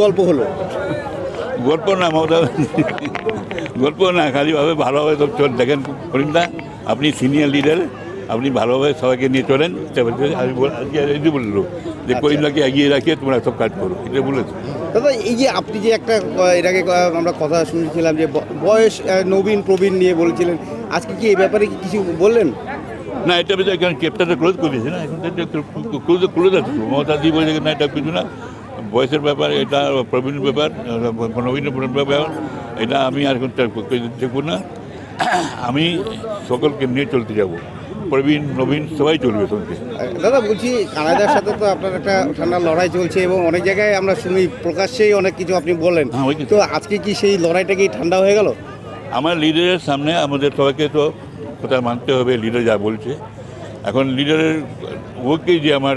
গল্প হলো? গল্প না মমতা গল্প না খালিভাবে ভালোভাবে সব চল দেখেন করিমদা আপনি সিনিয়র লিডার আপনি ভালোভাবে সবাইকে নিয়ে চলেন। আমি বল- আজকে বলল যে করিমদাকে এগিয়ে রাখিয়ে তোমরা সব কাজ করো এটা বলেছ। দাদা এই যে আপনি যে একটা এর আগে আমরা কথা শুনেছিলাম যে বয়স নবীন প্রবীণ নিয়ে বলেছিলেন আজকে কি এই ব্যাপারে কি কিছু বললেন? না এটা বেশি এখন ক্যাপটাটা ক্লোজ করে দিয়েছে না? এখন ক্লোজ ক্লোজ আছে তো। মমতা দি বলেছে না এটা কিছু না। বয়সের ব্যাপার এটা প্রবীণ ব্যাপার নবীন প্রবীণ ব্যাপার এটা আমি আর দেখব না। আমি সকলকে নিয়ে চলতে যাব। প্রবীণ নবীন সবাই চলবে আহ, দাদা বলছি কানাডার সাথে তো আপনার একটা ঠান্ডা লড়াই চলছে এবং অনেক জায়গায় আমরা শুনি প্রকাশ্যেই অনেক কিছু আপনি বললেন হ্যাঁ, তো আজকে কি সেই লড়াইটা কি ঠান্ডা হয়ে গেল? আমার লিডারের সামনে আমাদের সবাইকে তো কথা মানতে হবে লিডার যা বলছে। এখন লিডারের ওকে যে আমার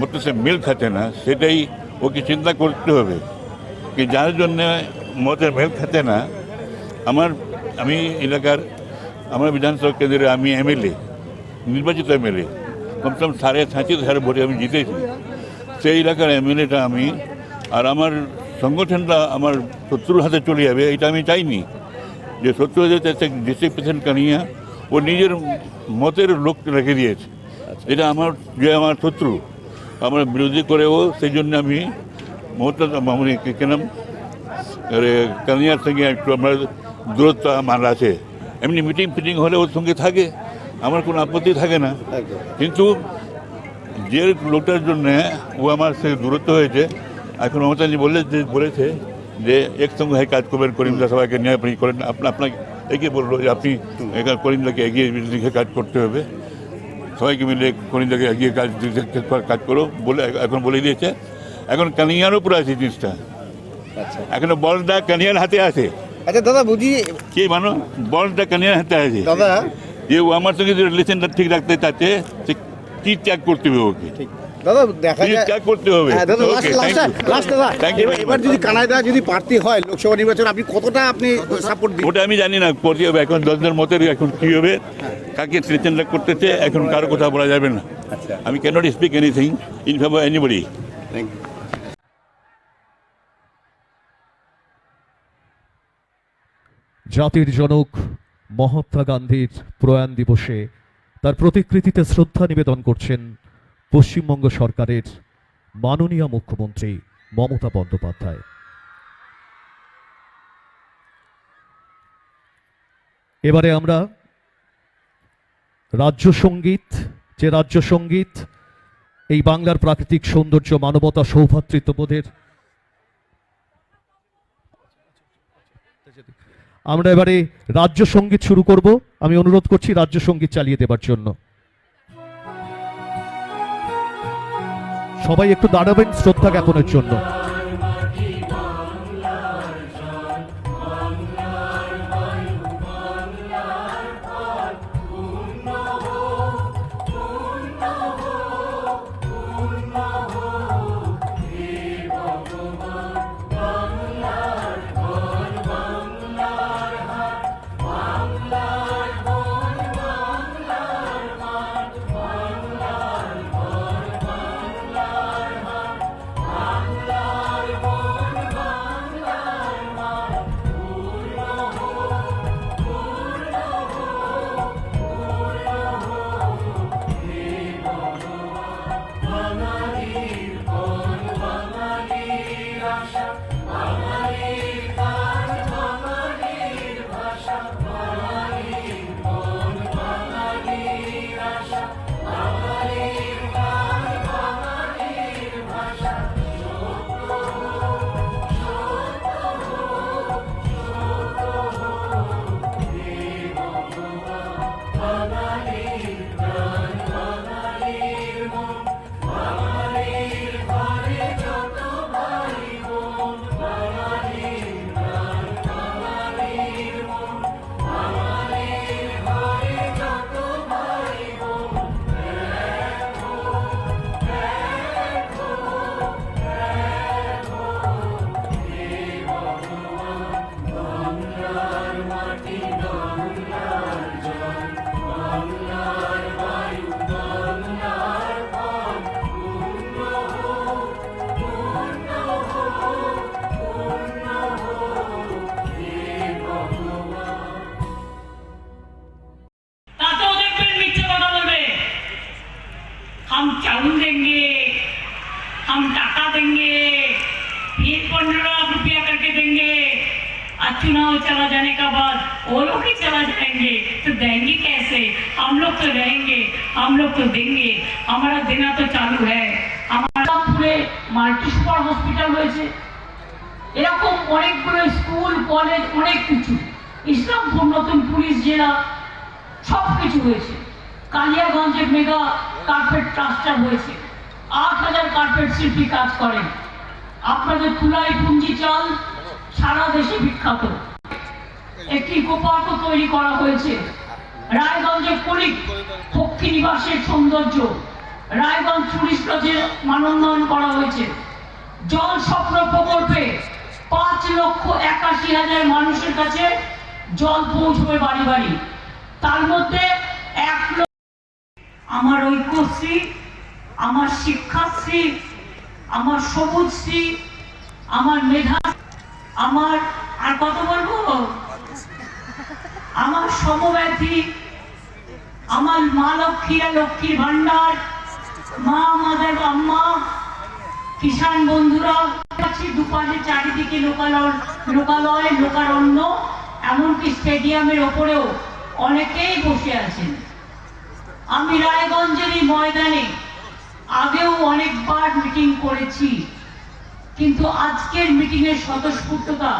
মতো সে মিল খাচ্ছে না সেটাই ওকে চিন্তা করতে হবে। কি যার জন্য মতের মেল খাচ্ছে না আমার আমি এলাকার আমার বিধানসভা কেন্দ্রে আমি এমএলএ নির্বাচিত এমএলএ কমসে কম সাড়ে সাঁত্রিশ হাজার ভোটে আমি জিতেছি। সেই এলাকার এমএলএটা আমি আর আমার সংগঠনটা আমার শত্রুর হাতে চলে যাবে এটা আমি চাইনি। যে শত্রু হাতে ডিস্ট্রিক্ট প্রেসিডেন্ট কানিয়া ও নিজের মতের লোক রেখে দিয়েছে। এটা আমার যে আমার শত্রু। আমার বিরোধী করেও সেই জন্য আমি মমতা মানে কি নাম কানিয়ার সঙ্গে একটু আমার দূরত্ব আমার আছে। এমনি মিটিং ফিটিং হলে ওর সঙ্গে থাকে। আমার কোনো আপত্তি থাকে না। কিন্তু যে লোকটার জন্যে ও আমার সে দূরত্ব হয়েছে এখন মমতাজি বলে যে বলেছে যে একসঙ্গে হয়ে কাজ করবেন করিমদা সবাইকে নিয়ে আপনি করেন। আপনার আপনাকে এগিয়ে বলল যে আপনি করিমদাকে এগিয়ে লিখে কাজ করতে হবে। সবাইকে মিলে করিমদাকে এগিয়ে কাজ কাজ করো বলে এখন বলে দিয়েছে। এখন কানিয়ার উপরে আছে জিনিসটা। এখন এখনও বলটা কানিয়ার হাতে আছে। আচ্ছা দাদা বুঝি কে মানো? বলটা কানিয়ার হাতে আছে। দাদা? যে ও আমার সঙ্গে যে রিলেশনটা ঠিক রাখতে চাচ্ছে সে কী ত্যাগ করতে হবে ওকে? ঠিক। দাদা দেখা কি যায় করতে হবে। হ্যাঁ দাদা লাস্ট লাস্ট দাদা এবার এবার যদি কানাডা যদি প্রার্থী হয় লোকসভা নির্বাচন আপনি কতটা আপনি সাপোর্ট দিন ওটা আমি জানি না করতে হবে এখন দশজনের মতের এখন কি হবে কাকে সিলেকশনটা করতেছে এখন কারও কথা বলা যাবে না। আচ্ছা। আমি cannot speak anything in favour anybody thank you জাতির জনক মহাত্মা গান্ধীর প্রয়াণ দিবসে তার প্রতিকৃতিতে শ্রদ্ধা নিবেদন করছেন পশ্চিমবঙ্গ সরকারের মাননীয় মুখ্যমন্ত্রী মমতা বন্দ্যোপাধ্যায়। এবারে আমরা রাজ্য সংগীত, যে রাজ্য সংগীত, এই বাংলার প্রাকৃতিক সৌন্দর্য, মানবতা সৌভাতৃত্ববোধের আমরা এবারে রাজ্য সংগীত শুরু করব। আমি অনুরোধ করছি রাজ্য সংগীত চালিয়ে দেবার জন্য। সবাই একটু দাঁড়াবেন শ্রদ্ধা জ্ঞাপনের জন্য। वो लोग ही चला जाएंगे तो देंगे कैसे हम लोग तो रहेंगे हम लोग तो देंगे हमारा देना तो चालू है हमारा পুরে মাল্টি সুপার হসপিটাল হয়েছে এরকম অনেকগুলো স্কুল কলেজ অনেক কিছু ইসলামপুর নতুন পুলিশ জেলা সব কিছু হয়েছে কালিয়াগঞ্জে মেগা কার্পেট ক্লাস্টার হয়েছে আট হাজার কার্পেট শিল্পী কাজ করেন আপনাদের তুলাই পুঞ্জি চাল সারা দেশে বিখ্যাত একটি গোপার্ক তৈরি করা হয়েছে। রায়গঞ্জে কলিক পক্ষী নিবাসের সৌন্দর্য, রায়গঞ্জ টুরিস্ট লজে মানোন্নয়ন করা হয়েছে। জল স্বপ্ন প্রকল্পে পাঁচ লক্ষ একাশি হাজার মানুষের কাছে জল পৌঁছবে বাড়ি বাড়ি। তার মধ্যে এক আমার ঐক্যশ্রী, আমার শিক্ষাশ্রী, আমার সবুজশ্রী, আমার মেধা আমার আর কত বলব? আমার সমব্যাধি, আমার মা লক্ষ্মীরা লক্ষ্মীর ভান্ডার মা আমাদের আম্মা, কিষাণ বন্ধুরা, আছে দুপাশে চারিদিকে লোকালয় লোকালয়, লোকারণ্য, এমনকি স্টেডিয়ামের ওপরেও অনেকেই বসে আছেন। আমি রায়গঞ্জের এই ময়দানে আগেও অনেকবার মিটিং করেছি, কিন্তু আজকের মিটিংয়ের স্বতঃস্ফূর্ততা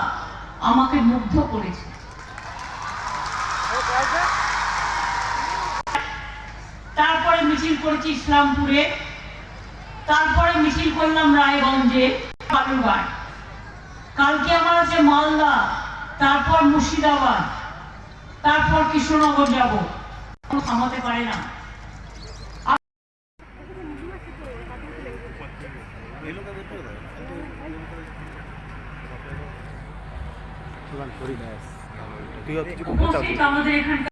আমাকে মুগ্ধ করেছে। তারপরে মিছিল করেছি ইসলামপুরে। তারপরে মিছিল করলাম রায়গঞ্জে বালুরঘাট। কালকে আমার আছে মালদা তারপর মুর্শিদাবাদ তারপর কৃষ্ণনগর যাব। থামাতে পারে না। আমাদের এখানকার